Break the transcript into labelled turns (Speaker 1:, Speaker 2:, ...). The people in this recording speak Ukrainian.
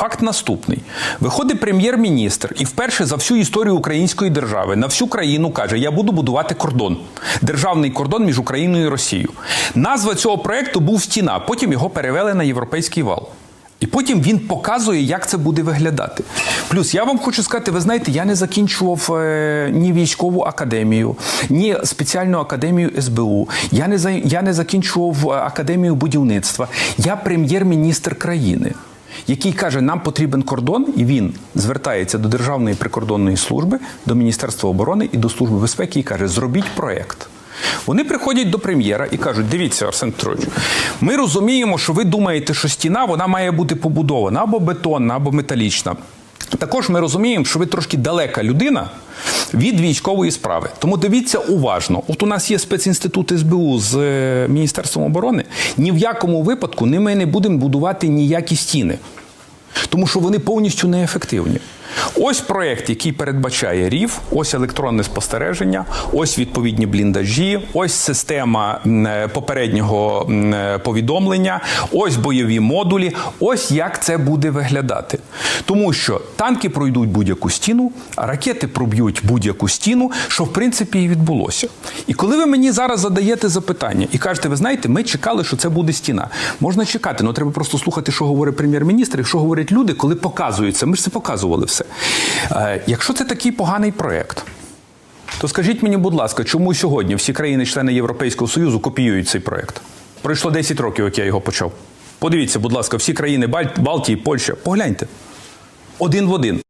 Speaker 1: Факт наступний: виходить прем'єр-міністр і вперше за всю історію української держави на всю країну каже: Я буду будувати кордон, державний кордон між Україною і Росією. Назва цього проекту був стіна. Потім його перевели на європейський вал. І потім він показує, як це буде виглядати. Плюс я вам хочу сказати, ви знаєте, я не закінчував е, ні військову академію, ні спеціальну академію СБУ. Я не я не закінчував е, академію будівництва. Я прем'єр-міністр країни, який каже, нам потрібен кордон, і він звертається до Державної прикордонної служби, до Міністерства оборони і до Служби безпеки і каже: зробіть проект. Вони приходять до прем'єра і кажуть: дивіться, Арсен Петрович, ми розуміємо, що ви думаєте, що стіна вона має бути побудована або бетонна, або металічна. Також ми розуміємо, що ви трошки далека людина від військової справи. Тому дивіться уважно. От у нас є спецінститут СБУ з е, Міністерством оборони. Ні в якому випадку ми не будемо будувати ніякі стіни тому що вони повністю неефективні. Ось проект, який передбачає рів, ось електронне спостереження, ось відповідні бліндажі, ось система е, попереднього е, повідомлення, ось бойові модулі. Ось як це буде виглядати. Тому що танки пройдуть будь-яку стіну, а ракети проб'ють будь-яку стіну, що в принципі і відбулося. І коли ви мені зараз задаєте запитання і кажете, ви знаєте, ми чекали, що це буде стіна. Можна чекати, але треба просто слухати, що говорить прем'єр-міністр і що говорять люди, коли показується. Ми ж це показували все. Е, якщо це такий поганий проект, то скажіть мені, будь ласка, чому сьогодні всі країни-члени Європейського Союзу копіюють цей проект? Пройшло 10 років, як я його почав. Подивіться, будь ласка, всі країни Балтії, Польща, погляньте. Один в один.